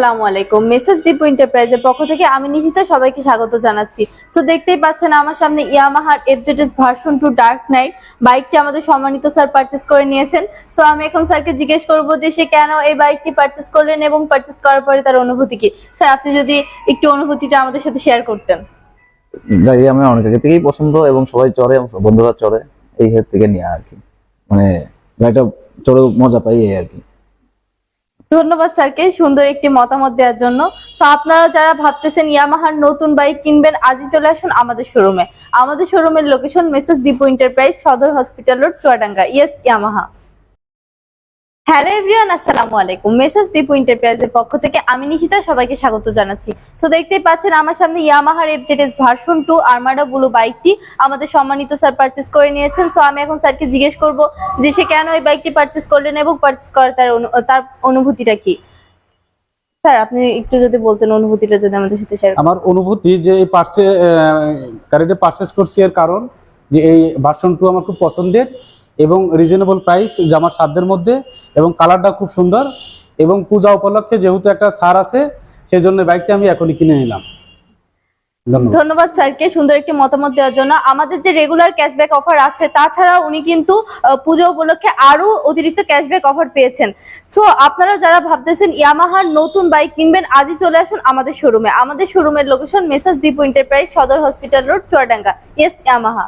আসসালামু আলাইকুম। মেসেজ দীপু এন্টারপ্রাইজের পক্ষ থেকে আমি নিশিতা সবাইকে স্বাগত জানাচ্ছি। সো দেখতেই পাচ্ছেন আমার সামনে ইয়ামাহার FZS version two dark knight বাইকটি আমাদের সম্মানিত স্যার পারচেস করে নিয়েছেন। সো আমি এখন স্যারকে জিজ্ঞেস করব যে সে কেন এই বাইকটি পারচেস করলেন এবং পারচেস করার পরে তার অনুভূতি কি? স্যার, আপনি যদি একটু অনুভূতিটা আমাদের সাথে শেয়ার করতেন। গাড়ি আমি অনেক আগে থেকেই পছন্দ এবং সবাই চড়ে বন্ধুরা চড়ে, এই হেড থেকে নিয়ে আর কি। মানে গাড়িটা চড়ে মজা পাই এই আর কি। ধন্যবাদ স্যারকে সুন্দর একটি মতামত দেওয়ার জন্য। তো আপনারা যারা ভাবতেছেন ইয়ামাহার নতুন বাইক কিনবেন, আজই চলে আসুন আমাদের শোরুমে আমাদের শোরুমের location messrs Dipu enterprise Sadar hospital road Chuadanga. Yes Yamaha. Hello everyone, আসসালামু আলাইকুম। মেসেজ দীপু এন্টারপ্রাইজের পক্ষ থেকে আমি নিশিতা, সবাইকে স্বাগত জানাচ্ছি। সো দেখতেই পাচ্ছেন আমার সামনে ইয়ামাহার FZS version two armada blue বাইকটি আমাদের সম্মানিত স্যার পারচেস করে নিয়েছেন। সো আমি এখন স্যারকে জিজ্ঞেস করব যে সে কেন এই বাইকটি পারচেস করলেন এবং পারচেস করার তার তার অনুভূতিটা কি? স্যার আপনি একটু যদি বলতেন অনুভূতিটা যদি আমাদের সাথে শেয়ার আমার অনুভূতি যে এই পার্সে গাড়িটা পারচেস করছি এর কারণ যে এই ভার্সন টু আমার খুব পছন্দের। এবং রিজনেবল প্রাইস জামার সাধ্যের মধ্যে এবং কালারটা খুব সুন্দর এবং পূজা উপলক্ষে যেহেতু একটা ছাড় আছে সেই জন্য বাইকটা আমি এখনই কিনে নিলাম। ধন্যবাদ। স্যারকে সুন্দর একটি মতামত দেওয়ার জন্য। আমাদের যে রেগুলার ক্যাশব্যাক অফার আছে তাছাড়া উনি কিন্তু পুজো উপলক্ষে আরও অতিরিক্ত ক্যাশব্যাক অফার পেয়েছেন। সো আপনারা যারা ভাবতেছেন ইয়ামাহার নতুন বাইক কিনবেন, আজই চলে আসুন আমাদের শোরুমে আমাদের শোরুমের location messrs Dipu enterprise Sadar hospital road Chuadanga. Yes Yamaha